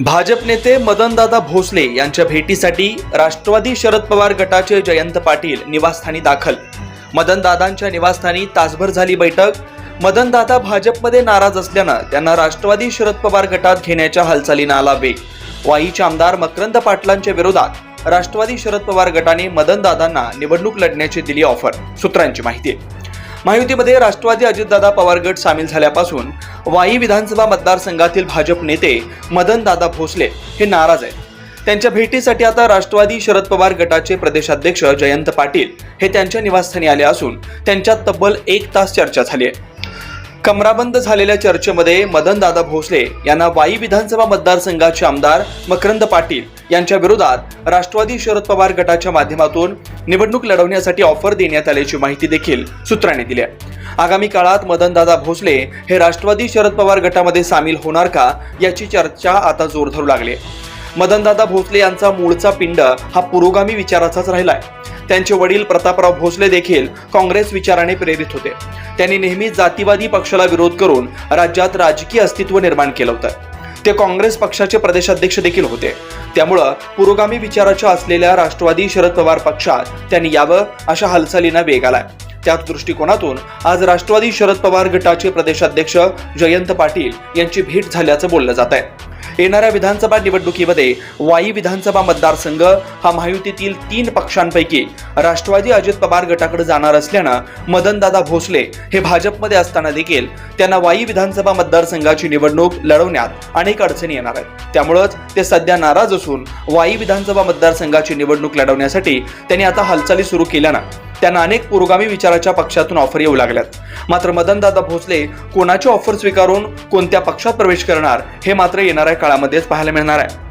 भाजप नेते मदनदादा भोसले यांच्या भेटीसाठी राष्ट्रवादी शरद पवार गटाचे जयंत पाटील निवासस्थानी दाखल. मदनदादांच्या निवासस्थानी तासभर झाली बैठक. मदनदादा भाजपमध्ये नाराज असल्यानं त्यांना राष्ट्रवादी शरद पवार गटात घेण्याच्या हालचालींना आला वेग वाईचे आमदार मकरंद पाटलांच्या विरोधात राष्ट्रवादी शरद पवार गटाने मदनदादांना निवडणूक लढण्याची दिली ऑफर. सूत्रांची माहिती महायुतीमध्ये राष्ट्रवादी अजितदादा पवार गट सामील झाल्यापासून वाई विधानसभा मतदारसंघातील भाजप नेते मदनदादा भोसले हे नाराज आहेत. त्यांच्या भेटीसाठी आता राष्ट्रवादी शरद पवार गटाचे प्रदेशाध्यक्ष जयंत पाटील हे त्यांच्या निवासस्थानी आले असून त्यांच्यात तब्बल एक तास चर्चा झाली आहे. कमराबंद झालेल्या चर्चेमध्ये मदनदादा भोसले यांना वाई विधानसभा मतदारसंघाचे आमदार मकरंद पाटील यांच्या विरोधात राष्ट्रवादी शरद पवार गटाच्या माध्यमातून निवडणूक लढवण्यासाठी ऑफर देण्यात आल्याची माहिती देखील सूत्रांनी दिली आगामी काळात मदनदादा भोसले हे राष्ट्रवादी शरद पवार गटामध्ये सामील होणार का याची चर्चा आता जोर धरू लागली मदनदादा भोसले यांचा मूळचा पिंड हा पुरोगामी विचाराचाच राहिलाय. त्यांचे वडील प्रतापराव भोसले देखील काँग्रेस विचाराने प्रेरित होते. त्यांनी नेहमी जातीवादी पक्षाला विरोध करून राज्यात राजकीय अस्तित्व निर्माण केलं होतं. ते काँग्रेस पक्षाचे प्रदेशाध्यक्ष देखील होते. त्यामुळं पुरोगामी विचाराच्या असलेल्या राष्ट्रवादी शरद पवार पक्षात त्यांनी यावं अशा हालचालींना वेग आलाय. त्याच दृष्टिकोनातून आज राष्ट्रवादी शरद पवार गटाचे प्रदेशाध्यक्ष जयंत पाटील यांची भेट झाल्याचं बोललं जात आहे येणाऱ्या विधानसभा निवडणुकीमध्ये वाई विधानसभा मतदारसंघ हा महायुतीतील तीन पक्षांपैकी राष्ट्रवादी अजित पवार गटाकडे जाणार असल्यानं मदनदादा भोसले हे भाजपमध्ये असताना देखील त्यांना वाई विधानसभा मतदारसंघाची निवडणूक लढवण्यात अनेक अडचणी येणार आहेत. त्यामुळंच ते सध्या नाराज असून वाई विधानसभा मतदारसंघाची निवडणूक लढवण्यासाठी त्यांनी आता हालचाली सुरू केल्यानं त्यांना अनेक पुरोगामी विचाराच्या पक्षातून ऑफर येऊ लागल्यात. मात्र मदनदादा भोसले कोणाची ऑफर स्वीकारून कोणत्या पक्षात प्रवेश करणार हे मात्र येणाऱ्या काळामध्येच पाहायला मिळणार आहे.